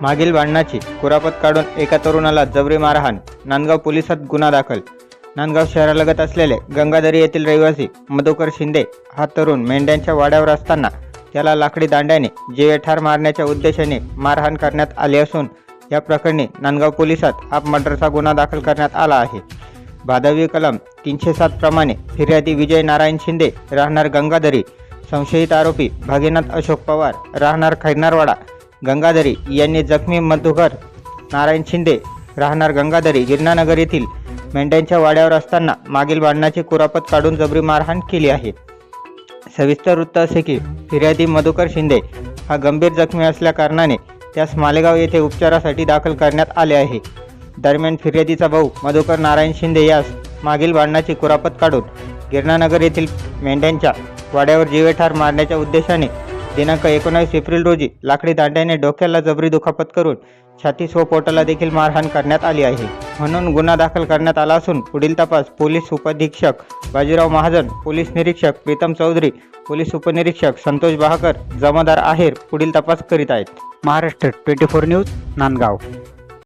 मागील भांडणाची कुरापत काढून एका तरुणाला जबरी मारहाण नांदगाव पोलिसात गुन्हा दाखल. नांदगाव शहरालगत असलेले गंगाधरी येथील रहिवासी मधुकर शिंदे हा तरुण मेंढ्यांच्या वाड्यावर असताना त्याला लाकडी दांड्याने जीवे ठार मारण्याच्या उद्देशाने मारहाण करण्यात आली असून या प्रकरणी नांदगाव पोलिसात आप मर्डरचा गुन्हा दाखल करण्यात आला आहे. भादवी कलम तीनशे सात प्रमाणे फिर्यादी विजय नारायण शिंदे राहणार गंगाधरी संशयित आरोपी भागीनाथ अशोक पवार राहणार खैरनारवाडा गंगाधरी यांनी जखमी मधुकर नारायण शिंदे राहणार गंगाधरी गिरणानगर येथील मेंढ्यांच्या वाड्यावर असताना मागील भांडणाची कुरापत काढून जबरी मारहाण केली आहे. सविस्तर वृत्त असे की फिर्यादी मधुकर शिंदे हा गंभीर जखमी असल्याकारणाने त्यास मालेगाव येथे उपचारासाठी दाखल करण्यात आले आहे. दरम्यान फिर्यादीचा भाऊ मधुकर नारायण शिंदे यास मागील भांडणाची कुरापत काढून गिरणानगर येथील मेंढ्यांच्या वाड्यावर जीवेठार मारण्याच्या उद्देशाने दिनांक एकोणावीस एप्रिल रोजी लाकडी दांड्याने डोक्याला जबरी दुखापत करून छातीस व पोटाला देखील मारहाण करण्यात आली आहे. म्हणून गुन्हा दाखल करण्यात आला असून पुढील तपास पोलीस उपाधीक्षक बाजीराव महाजन पोलीस निरीक्षक प्रीतम चौधरी पोलीस उपनिरीक्षक संतोष बहाकर जमादार आहेर पुढील तपास करीत आहेत. Maharashtra twenty four news Nandgaon.